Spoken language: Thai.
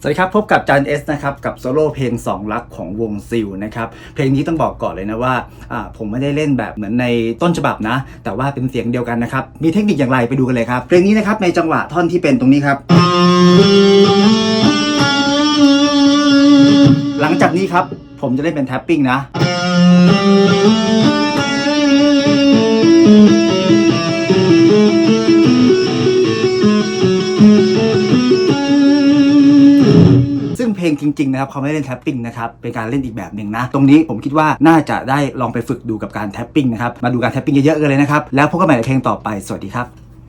สวัสดีครับ พบกับจานเอสนะครับ กับโซโล่เพลงสองรักของวงซิลนะครับ เพลงนี้ต้องบอกก่อนเลยนะว่าอ่าผมไม่ได้เล่นแบบเหมือนในต้นฉบับนะ แต่ว่าเป็นเสียงเดียวกันนะครับ มีเทคนิคอย่างไรไปดูกันเลยครับ เพลงนี้นะครับ ในจังหวะท่อนที่เป็นตรงนี้ครับ หลังจากนี้ครับ ผมจะเล่นเป็นแท็ปปิ้งนะ งเพลงจริงๆนะครับเขาไม่ได้เล่นแท็ปปิ้งนะครับเป็นการเล่นอีกแบบหนึ่งนะ ตรงนี้ผมคิดว่าน่าจะได้ลองไปฝึกดูกับการแท็ปปิ้งนะครับมาดูการแท็ปปิ้งเยอะๆกันเลยนะครับแล้วพบกันใหม่ในเพลงต่อไปสวัสดีครับ